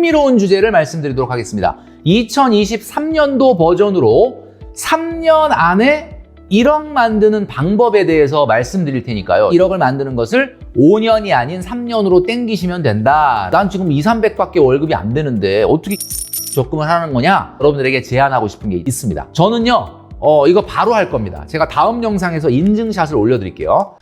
흥미로운 주제를 말씀드리도록 하겠습니다. 2023년도 버전으로 3년 안에 1억 만드는 방법에 대해서 말씀드릴 테니까요. 1억을 만드는 것을 5년이 아닌 3년으로 땡기시면 된다. 난 지금 2, 300밖에 월급이 안 되는데 어떻게 적금을 하는 거냐? 여러분들에게 제안하고 싶은 게 있습니다. 저는요, 어, 이거 바로 할 겁니다. 제가 다음 영상에서 인증샷을 올려드릴게요.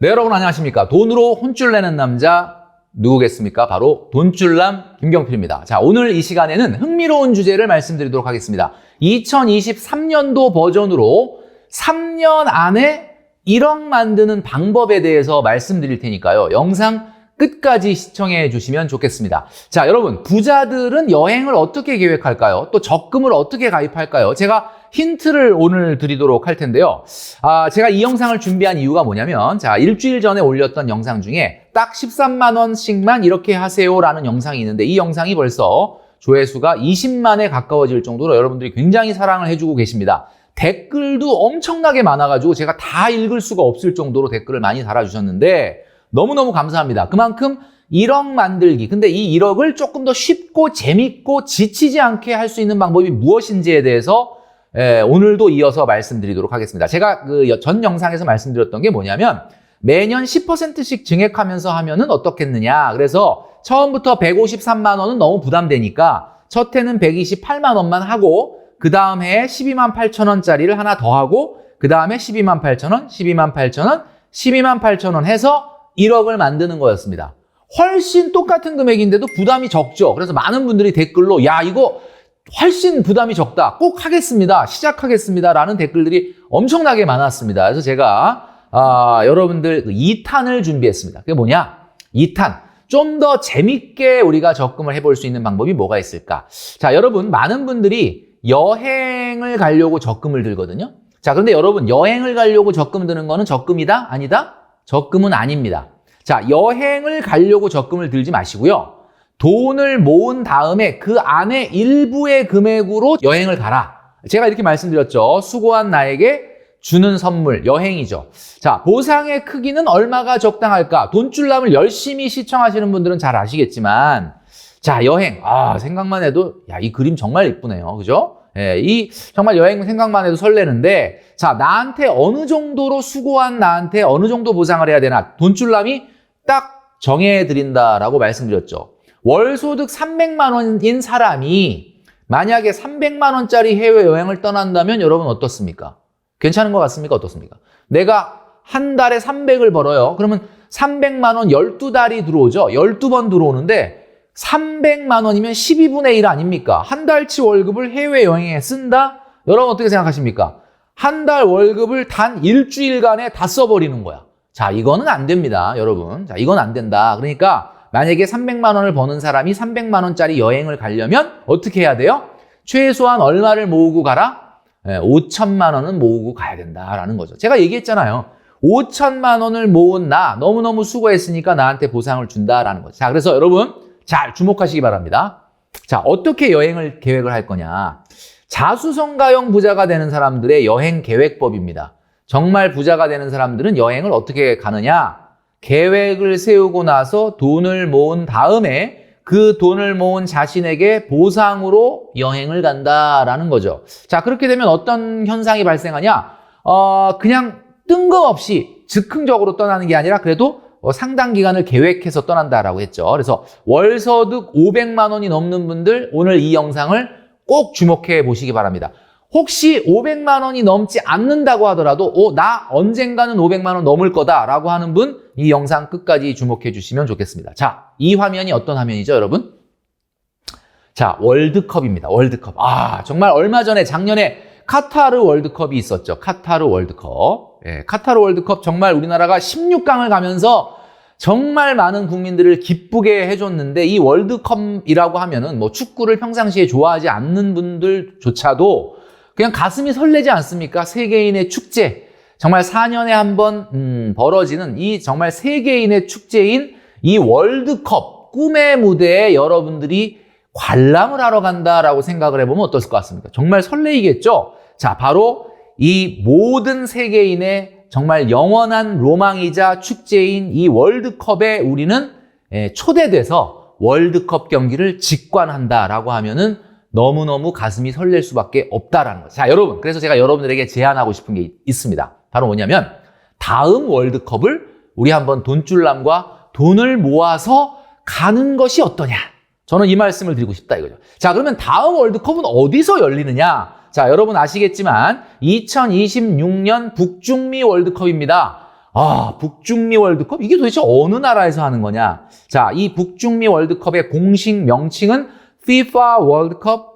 네, 여러분 안녕하십니까. 돈으로 혼쭐 내는 남자 누구겠습니까? 바로 돈줄남 김경필입니다. 자, 오늘 이 시간에는 흥미로운 주제를 말씀드리도록 하겠습니다. 2023년도 버전으로 3년 안에 1억 만드는 방법에 대해서 말씀드릴 테니까요. 영상 끝까지 시청해 주시면 좋겠습니다. 자, 여러분, 부자들은 여행을 어떻게 계획할까요? 또 적금을 어떻게 가입할까요? 제가 힌트를 오늘 드리도록 할 텐데요. 아, 제가 이 영상을 준비한 이유가 뭐냐면, 자, 일주일 전에 올렸던 영상 중에 딱 13만원씩만 이렇게 하세요라는 영상이 있는데, 이 영상이 벌써 조회수가 20만에 가까워질 정도로 여러분들이 굉장히 사랑을 해주고 계십니다. 댓글도 엄청나게 많아가지고 제가 다 읽을 수가 없을 정도로 댓글을 많이 달아주셨는데, 너무너무 감사합니다. 그만큼 1억 만들기. 근데 이 1억을 조금 더 쉽고 재밌고 지치지 않게 할 수 있는 방법이 무엇인지에 대해서 예, 오늘도 이어서 말씀드리도록 하겠습니다. 제가 그 전 영상에서 말씀드렸던 게 뭐냐면 매년 10%씩 증액하면서 하면은 어떻겠느냐. 그래서 처음부터 153만 원은 너무 부담되니까 첫 해는 128만 원만 하고 그 다음 해에 12만 8천 원짜리를 하나 더 하고 그 다음에 12만 8천 원, 12만 8천 원, 12만 8천 원 해서 1억을 만드는 거였습니다. 훨씬 똑같은 금액인데도 부담이 적죠. 그래서 많은 분들이 댓글로 야 이거 훨씬 부담이 적다. 꼭 하겠습니다. 시작하겠습니다. 라는 댓글들이 엄청나게 많았습니다. 그래서 제가 아, 여러분들 2탄을 준비했습니다. 그게 뭐냐? 2탄. 좀 더 재밌게 우리가 접근을 해볼 수 있는 방법이 뭐가 있을까? 자, 여러분, 많은 분들이 여행을 가려고 적금을 들거든요. 자, 그런데 여러분, 여행을 가려고 적금 드는 거는 적금이다? 아니다? 적금은 아닙니다. 자, 여행을 가려고 적금을 들지 마시고요. 돈을 모은 다음에 그 안에 일부의 금액으로 여행을 가라. 제가 이렇게 말씀드렸죠. 수고한 나에게 주는 선물, 여행이죠. 자, 보상의 크기는 얼마가 적당할까? 돈줄남을 열심히 시청하시는 분들은 잘 아시겠지만, 자, 여행. 아, 생각만 해도, 야, 이 그림 정말 예쁘네요. 그죠? 예, 이 정말 여행 생각만 해도 설레는데, 자, 나한테 어느 정도로 수고한 나한테 어느 정도 보상을 해야 되나? 돈줄남이 딱 정해드린다라고 말씀드렸죠. 월 소득 300만 원인 사람이 만약에 300만 원짜리 해외 여행을 떠난다면 여러분 어떻습니까? 괜찮은 것 같습니까? 어떻습니까? 내가 한 달에 300을 벌어요. 그러면 300만 원 12달이 들어오죠. 12번 들어오는데 300만 원이면 12분의 1 아닙니까? 한 달치 월급을 해외 여행에 쓴다? 여러분 어떻게 생각하십니까? 한 달 월급을 단 일주일간에 다 써버리는 거야. 자, 이거는 안 됩니다, 여러분. 자, 이건 안 된다. 그러니까 만약에 300만 원을 버는 사람이 300만 원짜리 여행을 가려면 어떻게 해야 돼요? 최소한 얼마를 모으고 가라? 5천만 원은 모으고 가야 된다라는 거죠. 제가 얘기했잖아요. 5천만 원을 모은 나 너무너무 수고했으니까 나한테 보상을 준다라는 거죠. 자, 그래서 여러분 잘 주목하시기 바랍니다. 자, 어떻게 여행을 계획을 할 거냐? 자수성가형 부자가 되는 사람들의 여행 계획법입니다. 정말 부자가 되는 사람들은 여행을 어떻게 가느냐? 계획을 세우고 나서 돈을 모은 다음에 그 돈을 모은 자신에게 보상으로 여행을 간다라는 거죠. 자, 그렇게 되면 어떤 현상이 발생하냐? 어, 그냥 뜬금없이 즉흥적으로 떠나는 게 아니라 그래도 어, 상당 기간을 계획해서 떠난다라고 했죠. 그래서 월 소득 500만 원이 넘는 분들 오늘 이 영상을 꼭 주목해 보시기 바랍니다. 혹시 500만 원이 넘지 않는다고 하더라도 어, 나 언젠가는 500만 원 넘을 거다라고 하는 분 이 영상 끝까지 주목해 주시면 좋겠습니다. 자, 이 화면이 어떤 화면이죠, 여러분? 자, 월드컵입니다. 월드컵. 아, 정말 얼마 전에 작년에 카타르 월드컵이 있었죠. 카타르 월드컵. 예, 카타르 월드컵 정말 우리나라가 16강을 가면서 정말 많은 국민들을 기쁘게 해줬는데 이 월드컵이라고 하면은 뭐 축구를 평상시에 좋아하지 않는 분들조차도 그냥 가슴이 설레지 않습니까? 세계인의 축제. 정말 4년에 한번 음, 벌어지는 이 정말 세계인의 축제인 이 월드컵 꿈의 무대에 여러분들이 관람을 하러 간다라고 생각을 해보면 어떨 것 같습니까? 정말 설레이겠죠? 자, 바로 이 모든 세계인의 정말 영원한 로망이자 축제인 이 월드컵에 우리는 예, 초대돼서 월드컵 경기를 직관한다라고 하면은 너무너무 가슴이 설렐 수밖에 없다라는 거죠. 자, 여러분. 그래서 제가 여러분들에게 제안하고 싶은 게 있습니다. 바로 뭐냐면 다음 월드컵을 우리 한번 돈줄남과 돈을 모아서 가는 것이 어떠냐. 저는 이 말씀을 드리고 싶다 이거죠. 자, 그러면 다음 월드컵은 어디서 열리느냐? 자, 여러분 아시겠지만 2026년 북중미 월드컵입니다. 아, 북중미 월드컵? 이게 도대체 어느 나라에서 하는 거냐? 자, 이 북중미 월드컵의 공식 명칭은 FIFA 월드컵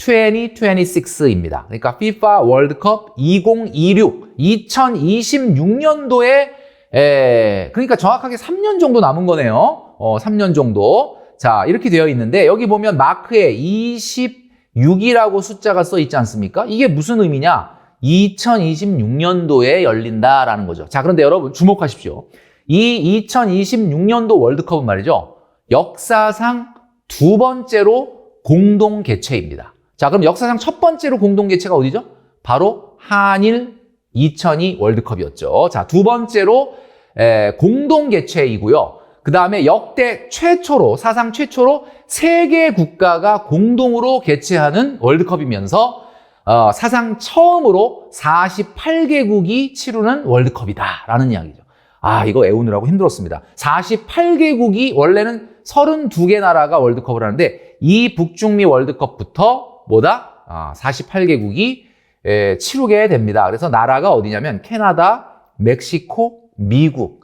2026입니다. 그러니까 FIFA 월드컵 2026, 2026년도에 에, 그러니까 정확하게 3년 정도 남은 거네요. 어, 3년 정도. 자, 이렇게 되어 있는데 여기 보면 마크에 26이라고 숫자가 써 있지 않습니까? 이게 무슨 의미냐? 2026년도에 열린다라는 거죠. 자, 그런데 여러분 주목하십시오. 이 2026년도 월드컵은 말이죠. 역사상 두 번째로 공동 개최입니다. 자, 그럼 역사상 첫 번째로 공동 개최가 어디죠? 바로 한일 2002 월드컵이었죠. 자, 두 번째로 에, 공동 개최이고요. 그 다음에 역대 최초로, 사상 최초로 세 개 국가가 공동으로 개최하는 월드컵이면서 어, 사상 처음으로 48개국이 치르는 월드컵이다라는 이야기죠. 아, 이거 외우느라고 힘들었습니다. 48개국이 원래는 32개 나라가 월드컵을 하는데 이 북중미 월드컵부터 뭐다? 아, 48개국이 에, 치르게 됩니다. 그래서 나라가 어디냐면 캐나다, 멕시코, 미국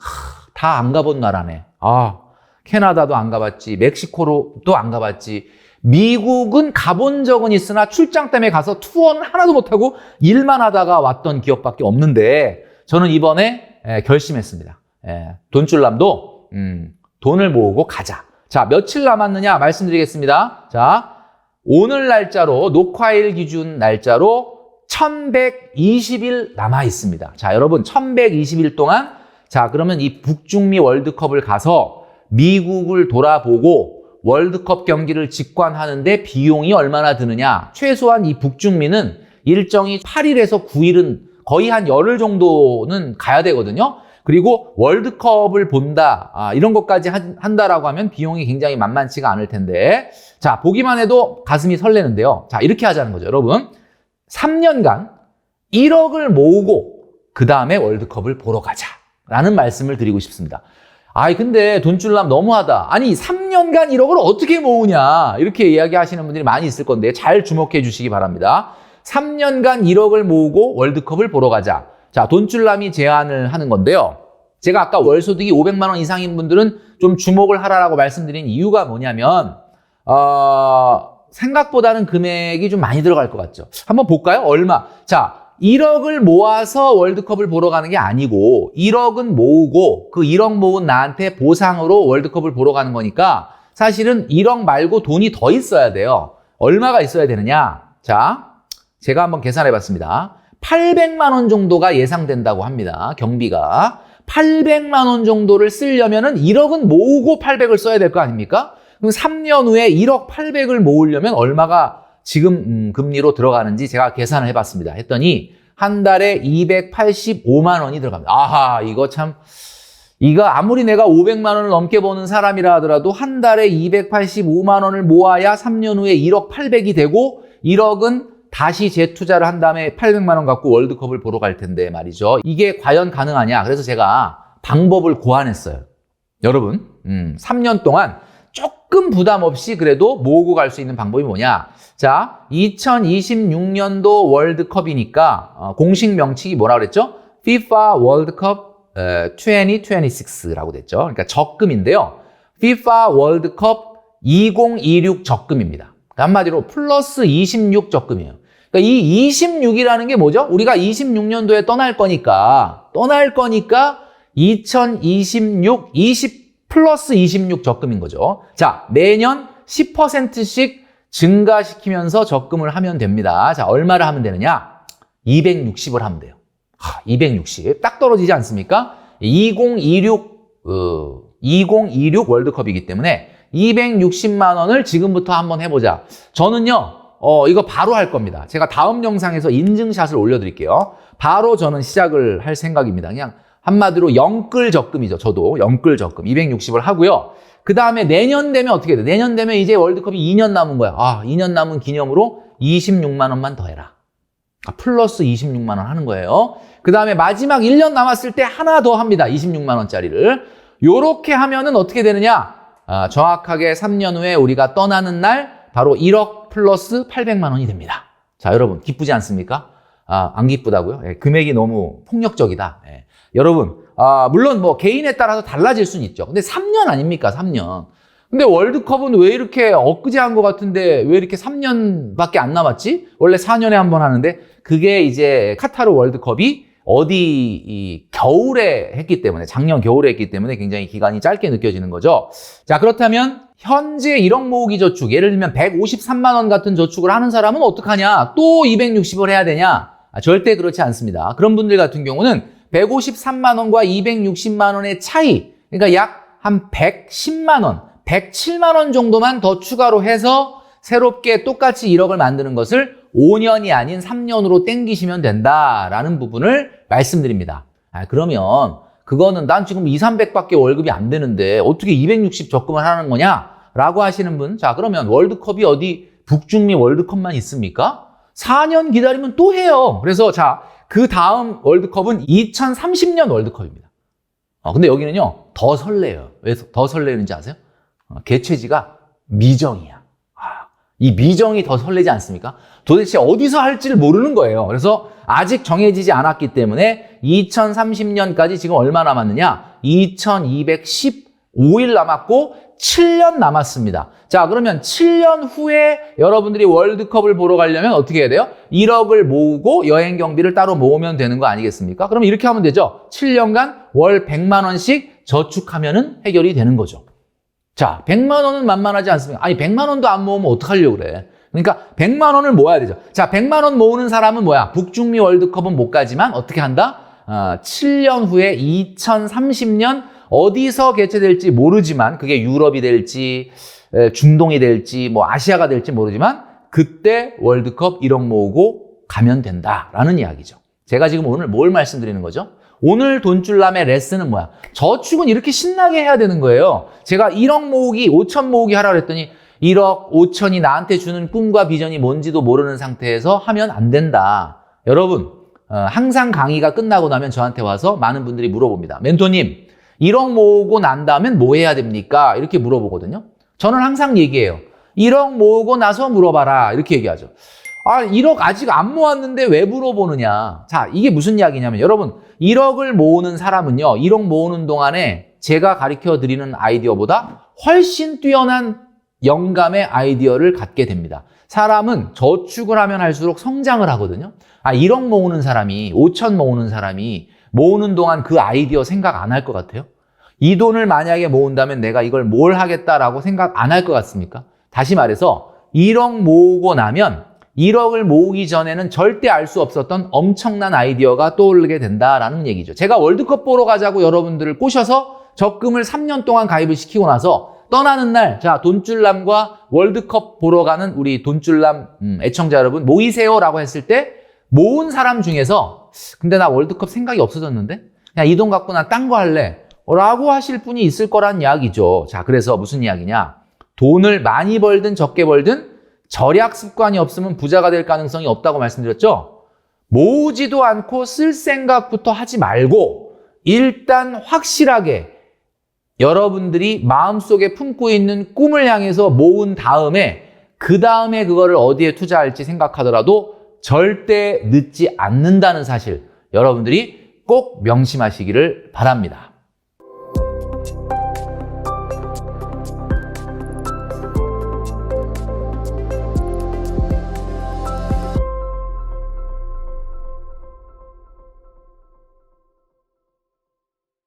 다 안 가본 나라네. 아, 캐나다도 안 가봤지, 멕시코로도 안 가봤지. 미국은 가본 적은 있으나 출장 때문에 가서 투어는 하나도 못하고 일만 하다가 왔던 기억밖에 없는데 저는 이번에 에, 결심했습니다. 에, 돈줄남도 음, 돈을 모으고 가자. 자, 며칠 남았느냐 말씀드리겠습니다. 자, 오늘 날짜로 녹화일 기준 날짜로 1120일 남아 있습니다. 자, 여러분 1120일 동안 자, 그러면 이 북중미 월드컵을 가서 미국을 돌아보고 월드컵 경기를 직관하는데 비용이 얼마나 드느냐? 최소한 이 북중미는 일정이 8일에서 9일은 거의 한 열흘 정도는 가야 되거든요. 그리고 월드컵을 본다, 아, 이런 것까지 한, 한다라고 하면 비용이 굉장히 만만치가 않을 텐데. 자, 보기만 해도 가슴이 설레는데요. 자, 이렇게 하자는 거죠, 여러분. 3년간 1억을 모으고 그 다음에 월드컵을 보러 가자. 라는 말씀을 드리고 싶습니다. 아이, 근데 돈줄남 너무하다. 아니, 3년간 1억을 어떻게 모으냐. 이렇게 이야기하시는 분들이 많이 있을 건데 잘 주목해 주시기 바랍니다. 3년간 1억을 모으고 월드컵을 보러 가자. 자, 돈줄남이 제안을 하는 건데요. 제가 아까 월소득이 500만 원 이상인 분들은 좀 주목을 하라라고 말씀드린 이유가 뭐냐면, 어, 생각보다는 금액이 좀 많이 들어갈 것 같죠. 한번 볼까요? 얼마? 자, 1억을 모아서 월드컵을 보러 가는 게 아니고 1억은 모으고 그 1억 모은 나한테 보상으로 월드컵을 보러 가는 거니까 사실은 1억 말고 돈이 더 있어야 돼요. 얼마가 있어야 되느냐? 자, 제가 한번 계산해 봤습니다. 800만 원 정도가 예상된다고 합니다. 경비가. 800만 원 정도를 쓰려면은 1억은 모으고 800을 써야 될 거 아닙니까? 그럼 3년 후에 1억 800을 모으려면 얼마가 지금 음, 금리로 들어가는지 제가 계산을 해봤습니다. 했더니 한 달에 285만 원이 들어갑니다. 아하, 이거 참 이거 아무리 내가 500만 원을 넘게 버는 사람이라 하더라도 한 달에 285만 원을 모아야 3년 후에 1억 800이 되고 1억은 다시 재투자를 한 다음에 800만 원 갖고 월드컵을 보러 갈 텐데 말이죠. 이게 과연 가능하냐? 그래서 제가 방법을 고안했어요. 여러분, 음, 3년 동안 조금 부담 없이 그래도 모으고 갈 수 있는 방법이 뭐냐? 자, 2026년도 월드컵이니까 어, 공식 명칭이 뭐라 그랬죠? FIFA 월드컵 어, 2026라고 됐죠. 그러니까 적금인데요. FIFA 월드컵 2026 적금입니다. 그러니까 한마디로 플러스 26 적금이에요. 그러니까 이 26이라는 게 뭐죠? 우리가 26년도에 떠날 거니까 떠날 거니까 2026 20 플러스 26 적금인 거죠. 자, 매년 10%씩 증가시키면서 적금을 하면 됩니다. 자, 얼마를 하면 되느냐? 260을 하면 돼요. 하, 260. 딱 떨어지지 않습니까? 2026, 어, 2026 월드컵이기 때문에 260만 원을 지금부터 한번 해보자. 저는요, 어, 이거 바로 할 겁니다. 제가 다음 영상에서 인증샷을 올려드릴게요. 바로 저는 시작을 할 생각입니다. 그냥 한마디로 영끌 적금이죠. 저도 영끌 적금 260을 하고요. 그 다음에 내년 되면 어떻게 돼? 내년 되면 이제 월드컵이 2년 남은 거야. 아, 2년 남은 기념으로 26만 원만 더 해라. 아, 플러스 26만 원 하는 거예요. 그 다음에 마지막 1년 남았을 때 하나 더 합니다. 26만 원짜리를. 요렇게 하면은 어떻게 되느냐? 아, 정확하게 3년 후에 우리가 떠나는 날 바로 1억 플러스 800만 원이 됩니다. 자, 여러분 기쁘지 않습니까? 아, 안 기쁘다고요? 예, 금액이 너무 폭력적이다. 예. 여러분, 아, 물론 뭐 개인에 따라서 달라질 수는 있죠. 근데 3년 아닙니까? 3년. 근데 월드컵은 왜 이렇게 엊그제 한 것 같은데 왜 이렇게 3년밖에 안 남았지? 원래 4년에 한 번 하는데 그게 이제 카타르 월드컵이 어디 이 겨울에 했기 때문에 작년 겨울에 했기 때문에 굉장히 기간이 짧게 느껴지는 거죠. 자 그렇다면 현재 1억 모으기 저축 예를 들면 153만 원 같은 저축을 하는 사람은 어떡하냐? 또 260을 해야 되냐? 아, 절대 그렇지 않습니다. 그런 분들 같은 경우는 153만 원과 260만 원의 차이 그러니까 약 한 110만 원, 107만 원 정도만 더 추가로 해서 새롭게 똑같이 1억을 만드는 것을 5년이 아닌 3년으로 땡기시면 된다라는 부분을 말씀드립니다. 아, 그러면 그거는 난 지금 2, 300밖에 월급이 안 되는데 어떻게 260 적금을 하는 거냐? 라고 하시는 분. 자, 그러면 월드컵이 어디 북중미 월드컵만 있습니까? 4년 기다리면 또 해요. 그래서 자, 그 다음 월드컵은 2030년 월드컵입니다. 어, 근데 여기는요, 더 설레요. 왜 더 설레는지 아세요? 어, 개최지가 미정이야. 아, 이 미정이 더 설레지 않습니까? 도대체 어디서 할지를 모르는 거예요. 그래서 아직 정해지지 않았기 때문에 2030년까지 지금 얼마 남았느냐? 2215일 남았고 7년 남았습니다. 자, 그러면 7년 후에 여러분들이 월드컵을 보러 가려면 어떻게 해야 돼요? 1억을 모으고 여행 경비를 따로 모으면 되는 거 아니겠습니까? 그럼 이렇게 하면 되죠. 7년간 월 100만 원씩 저축하면은 해결이 되는 거죠. 자, 100만 원은 만만하지 않습니까? 아니, 100만 원도 안 모으면 어떡하려고 그래? 그러니까 100만 원을 모아야 되죠. 자, 100만 원 모으는 사람은 뭐야? 북중미 월드컵은 못 가지만 어떻게 한다? 어, 7년 후에 2030년 어디서 개최될지 모르지만 그게 유럽이 될지 에, 중동이 될지 뭐 아시아가 될지 모르지만 그때 월드컵 1억 모으고 가면 된다라는 이야기죠. 제가 지금 오늘 뭘 말씀드리는 거죠? 오늘 돈줄남의 레슨은 뭐야? 저축은 이렇게 신나게 해야 되는 거예요. 제가 1억 모으기, 5천 모으기 하라 그랬더니 1억 5천이 나한테 주는 꿈과 비전이 뭔지도 모르는 상태에서 하면 안 된다. 여러분, 어, 항상 강의가 끝나고 나면 저한테 와서 많은 분들이 물어봅니다. 멘토님, 1억 모으고 난 다음엔 뭐 해야 됩니까? 이렇게 물어보거든요. 저는 항상 얘기해요. 1억 모으고 나서 물어봐라. 이렇게 얘기하죠. 아, 1억 아직 안 모았는데 왜 물어보느냐. 자, 이게 무슨 이야기냐면 여러분, 1억을 모으는 사람은요, 1억 모으는 동안에 제가 가르쳐 드리는 아이디어보다 훨씬 뛰어난 영감의 아이디어를 갖게 됩니다. 사람은 저축을 하면 할수록 성장을 하거든요. 아, 1억 모으는 사람이, 5천 모으는 사람이 모으는 동안 그 아이디어 생각 안 할 것 같아요? 이 돈을 만약에 모은다면 내가 이걸 뭘 하겠다라고 생각 안 할 것 같습니까? 다시 말해서 1억 모으고 나면 1억을 모으기 전에는 절대 알 수 없었던 엄청난 아이디어가 떠오르게 된다라는 얘기죠. 제가 월드컵 보러 가자고 여러분들을 꼬셔서 적금을 3년 동안 가입을 시키고 나서 떠나는 날, 자, 돈줄남과 월드컵 보러 가는 우리 돈줄남 음, 애청자 여러분 모이세요라고 했을 때 모은 사람 중에서 근데 나 월드컵 생각이 없어졌는데 그냥 이 돈 갖고 나 딴 거 할래 라고 하실 분이 있을 거란 이야기죠. 자, 그래서 무슨 이야기냐? 돈을 많이 벌든 적게 벌든 절약 습관이 없으면 부자가 될 가능성이 없다고 말씀드렸죠? 모으지도 않고 쓸 생각부터 하지 말고 일단 확실하게 여러분들이 마음속에 품고 있는 꿈을 향해서 모은 다음에 그 다음에 그거를 어디에 투자할지 생각하더라도 절대 늦지 않는다는 사실 여러분들이 꼭 명심하시기를 바랍니다.